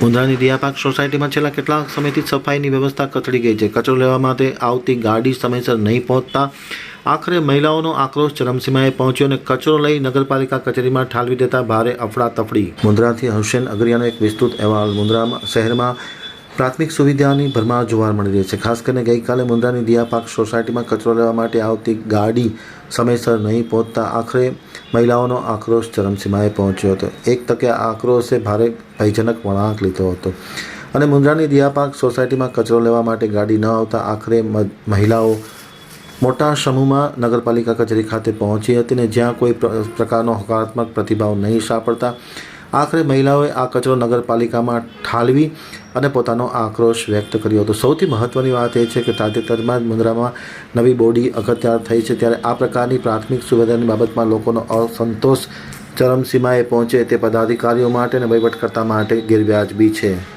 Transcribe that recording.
મુંદ્રાની દિયાપાક સોસાયટીમાં છેલ્લા કેટલાક સમયથી સફાઈની વ્યવસ્થા કથળી ગઈ છે. કચરો લેવા માટે આવતી ગાડી સમયસર નહીં પહોંચતા આખરે મહિલાઓનો આક્રોશ ચરમસીમાએ પહોંચ્યો અને કચરો લઈ નગરપાલિકા કચેરીમાં ઠાલવી દેતા ભારે અફડાતફડી. મુંદ્રાથી હુસેન અગરિયાનો એક વિસ્તૃત અહેવાલ મુંદ્રામાં શહેરમાં પ્રાથમિક સુવિધાની ભરમાર જોવા મળી રહી છે. ખાસ કરીને ગઈકાલે મુંદ્રાની દિયાપાક સોસાયટીમાં કચરો લેવા માટે આવતી ગાડી સમયસર નહીં પહોંચતા આખરે મહિલાઓનો આક્રોશ ચરમસીમાએ પહોંચ્યો હતો. એક તકે આક્રોશે ભારે ભયજનક વળાંક લીધો હતો. અને મુંદ્રાની દિયાપાક સોસાયટીમાં કચરો લેવા માટે ગાડી ન આવતા આખરે મહિલાઓ મોટા સમૂહમાં નગરપાલિકા કચેરી ખાતે પહોંચી હતી ને જ્યાં કોઈ પ્રકારનો હકારાત્મક પ્રતિભાવ નહીં સાંપડતા આખરે મહિલાઓએ આ કચરો નગરપાલિકામાં ઠાલવી અને પોતાનો આક્રોશ વ્યક્ત કર્યો હતો. સૌથી મહત્ત્વની વાત એ છે કે તાજેતરમાં જ મુન્દ્રામાં નવી બોડી અગત્યાર થઈ છે. ત્યારે આ પ્રકારની પ્રાથમિક સુવિધાની બાબતમાં લોકોનો અસંતોષ ચરમસીમાએ પહોંચે તે પદાધિકારીઓ માટે અને વહીવટકર્તા માટે ગેરવ્યાજબી છે.